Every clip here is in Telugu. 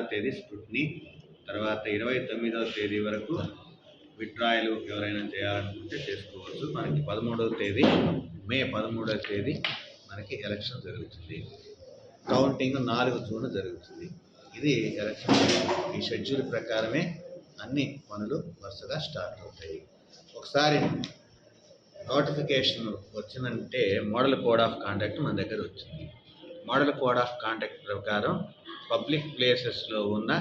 తేదీ స్క్రూట్నీ తర్వాత ఇరవై తొమ్మిదవ తేదీ వరకు విత్డ్రాయలు ఎవరైనా చేయాలనుకుంటే చేసుకోవచ్చు. మనకి పదమూడవ తేదీ మే పదమూడవ తేదీ మనకి ఎలక్షన్ జరుగుతుంది. కౌంటింగ్ నాలుగు జూన్ జరుగుతుంది. ఇది ఎలక్షన్ ఈ షెడ్యూల్ ప్రకారమే అన్ని పనులు వరుసగా స్టార్ట్ అవుతాయి. ఒకసారి నోటిఫికేషన్ వచ్చిందంటే మోడల్ కోడ్ ఆఫ్ కాంటాక్ట్ మన దగ్గర వచ్చింది. మోడల్ కోడ్ ఆఫ్ కాంటాక్ట్ ప్రకారం పబ్లిక్ ప్లేసెస్లో ఉన్న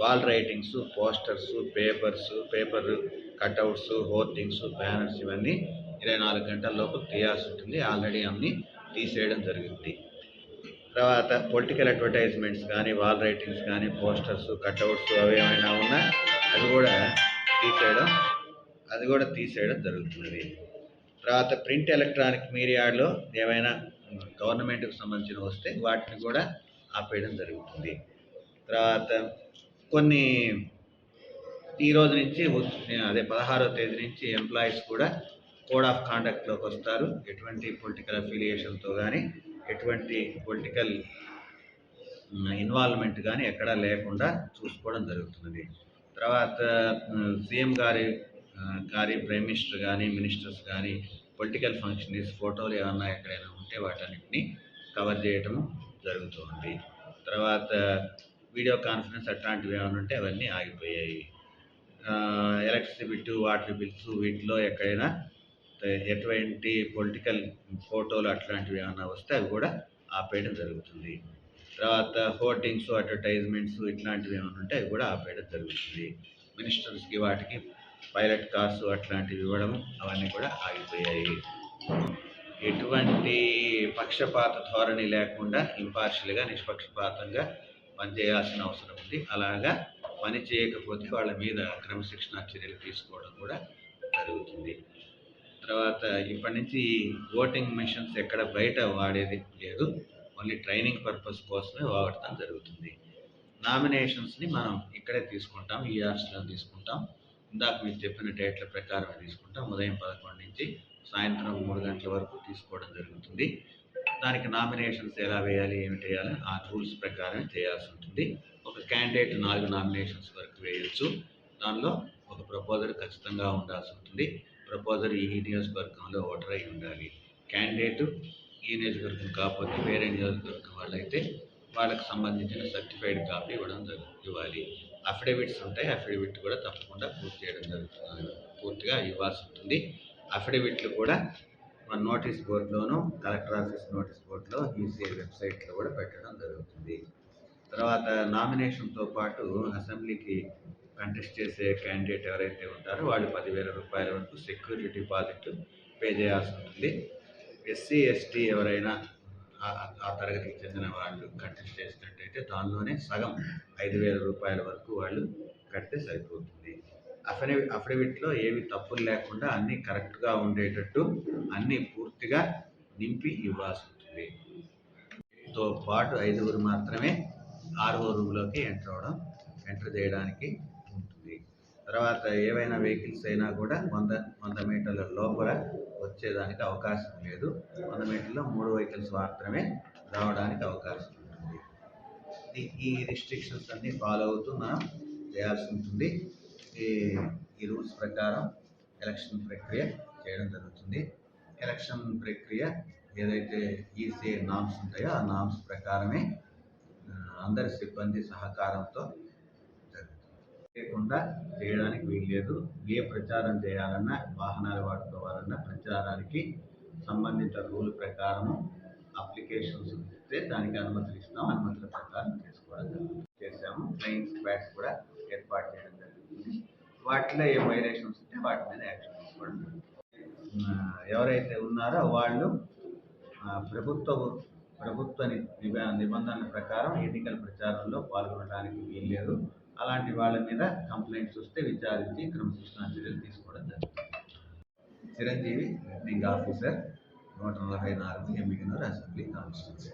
wall writings posters papers paper cutouts hoardings banners ఇవన్నీ ఇరవై నాలుగు గంటల లోపు తీయాల్సి ఉంటుంది. ఆల్రెడీ అన్ని తీసేయడం జరిగింది. తర్వాత పొలిటికల్ అడ్వర్టైజ్మెంట్స్ కానీ వాల్ రైటింగ్స్ కానీ పోస్టర్స్ కట్అవుట్స్ అవి ఏమైనా ఉన్నా అది కూడా తీసేయడం అది కూడా తీసేయడం జరుగుతున్నది తర్వాత ప్రింట్ ఎలక్ట్రానిక్ మీడియాలో ఏమైనా గవర్నమెంట్కి సంబంధించిన వస్తే వాటిని కూడా ఆపేయడం జరుగుతుంది. తర్వాత కొన్ని ఈ రోజు నుంచి అదే పదహారో తేదీ నుంచి ఎంప్లాయీస్ కూడా కోడ్ ఆఫ్ కాండక్ట్లోకి వస్తారు. ఎటువంటి పొలిటికల్ అఫిలియేషన్తో కానీ ఎటువంటి పొలిటికల్ ఇన్వాల్వ్మెంట్ కానీ ఎక్కడా లేకుండా చూసుకోవడం జరుగుతున్నది. తర్వాత సీఎం గారి గారి ప్రైమ్ మినిస్టర్ కానీ మినిస్టర్స్ కానీ పొలిటికల్ ఫంక్షనరీస్ ఫోటోలు ఏమన్నా ఎక్కడైనా ఉంటే వాటన్నిటిని కవర్ చేయటము జరుగుతుంది. తర్వాత వీడియో కాన్ఫరెన్స్ అట్లాంటివి ఏమైనా ఉంటే అవన్నీ ఆగిపోయాయి. ఎలక్ట్రిసిటీ బిట్టు వాటర్ బిల్స్ వీటిలో ఎక్కడైనా ఎటువంటి పొలిటికల్ ఫోటోలు అట్లాంటివి ఏమైనా వస్తే అవి కూడా ఆపేయడం జరుగుతుంది. తర్వాత హోర్డింగ్స్ అడ్వర్టైజ్మెంట్స్ ఇట్లాంటివి ఏమైనా ఉంటే అవి కూడా ఆపేయడం జరుగుతుంది. మినిస్టర్స్కి వాటికి పైలట్ కార్స్ అట్లాంటివి ఇవ్వడం అవన్నీ కూడా ఆగిపోయాయి. ఎటువంటి పక్షపాత ధోరణి లేకుండా ఇంపార్షియల్గా నిష్పక్షపాతంగా పనిచేయాల్సిన అవసరం ఉంది. అలాగా పని చేయకపోతే వాళ్ళ మీద క్రమశిక్షణ చర్యలు తీసుకోవడం కూడా జరుగుతుంది. తర్వాత ఇప్పటి నుంచి ఓటింగ్ మిషన్స్ ఎక్కడ బయట వాడేది లేదు. ఓన్లీ ట్రైనింగ్ పర్పస్ కోసమే వాడటం జరుగుతుంది. నామినేషన్స్ని మనం ఇక్కడే తీసుకుంటాం ఈ తీసుకుంటాం. ఇందాక మీరు చెప్పిన డేట్ల ప్రకారమే తీసుకుంటాం ఉదయం పదకొండు నుంచి సాయంత్రం మూడు గంటల వరకు తీసుకోవడం జరుగుతుంది. దానికి నామినేషన్స్ ఎలా వేయాలి ఏమిటి వేయాలి ఆ రూల్స్ ప్రకారం చేయాల్సి ఉంటుంది. ఒక క్యాండిడేట్ నాలుగు నామినేషన్స్ వరకు వేయొచ్చు. దానిలో ఒక ప్రపోజర్ ఖచ్చితంగా ఉండాల్సి ఉంటుంది. ప్రపోజర్ ఈ నియోజకవర్గంలో ఓటర్ అయి ఉండాలి. క్యాండిడేట్ ఈ నియోజకవర్గం కాకపోతే వేరే నియోజకవర్గం వాళ్ళైతే వాళ్ళకి సంబంధించిన సర్టిఫైడ్ కాపీ ఇవ్వడం జరుగు ఇవ్వాలి. అఫిడవిట్స్ ఉంటాయి. అఫిడవిట్ కూడా తప్పకుండా పూర్తి చేయడం జరుగుతుంది. పూర్తిగా ఇవ్వాల్సి ఉంటుంది. అఫిడవిట్లు కూడా మన నోటీస్ బోర్డులోనూ కలెక్టర్ ఆఫీస్ నోటీస్ బోర్డులో ఈసీఐ వెబ్సైట్లో కూడా పెట్టడం జరుగుతుంది. తర్వాత నామినేషన్తో పాటు అసెంబ్లీకి కంటెస్ట్ చేసే క్యాండిడేట్ ఎవరైతే ఉంటారో వాళ్ళు పదివేల రూపాయల వరకు సెక్యూరిటీ డిపాజిట్ పే చేయాల్సి ఉంటుంది. ఎస్సీ ఎస్టీ ఎవరైనా ఆ- తరగతికి చెందిన వాళ్ళు కంటెస్ట్ చేసినట్టయితే దానిలోనే సగం ఐదు వేల రూపాయల వరకు వాళ్ళు కడితే సరిపోతుంది. అఫిడవి అఫిడవిట్లో ఏవి తప్పులు లేకుండా అన్నీ కరెక్ట్గా ఉండేటట్టు అన్నీ పూర్తిగా నింపి ఇవ్వాల్సి ఉంటుంది. తో పాటు ఐదుగురు మాత్రమే ఆరో రూమ్లోకి ఎంటర్ అవ్వడం ఎంటర్ చేయడానికి తర్వాత ఏవైనా వెహికల్స్ అయినా కూడా వంద వంద మీటర్ల లోపల వచ్చేదానికి అవకాశం లేదు. వంద మీటర్లో మూడు వెహికల్స్ మాత్రమే రావడానికి అవకాశం ఉంటుంది. ఈ- ఈ రిస్ట్రిక్షన్స్ అన్నీ ఫాలో అవుతూ మనం చేయాల్సి ఉంటుంది. ఈ ఈ రూల్స్ ప్రకారం ఎలక్షన్ ప్రక్రియ చేయడం జరుగుతుంది. ఎలక్షన్ ప్రక్రియ ఏదైతే ఈసీఏ నామ్స్ ఉంటాయో ఆ నామ్స్ ప్రకారమే అందరి సిబ్బంది సహకారంతో లేకుండా చేయడానికి వీల్లేదు. ఏ ప్రచారం చేయాలన్నా వాహనాలు వాడుకోవాలన్నా ప్రచారానికి సంబంధిత రూల్ ప్రకారము అప్లికేషన్స్ ఇస్తే దానికి అనుమతులు ఇస్తాం అనుమతుల ప్రకారం చేసుకోవడం చేసాము ట్రైన్ స్క్వాడ్స్ కూడా ఏర్పాటు చేయడం జరుగుతుంది. వాటిలో ఏ వైలేషన్స్ ఉంటే వాటి మీద యాక్షన్ తీసుకోవడం ఎవరైతే ఉన్నారో వాళ్ళు ప్రభుత్వ ప్రభుత్వ నిబంధనల ప్రకారం ఎన్నికల ప్రచారంలో పాల్గొనడానికి వీల్లేదు. అలాంటి వాళ్ళ మీద కంప్లైంట్స్ వస్తే విచారించి క్రమశిక్షణ చర్యలు తీసుకోవడం జరుగుతుంది. చిరంజీవి రిటర్నింగ్ ఆఫీసర్ నూట నలభై నాలుగు ఎమ్మిగనూరు అసెంబ్లీ కాన్స్టిట్యూన్సీ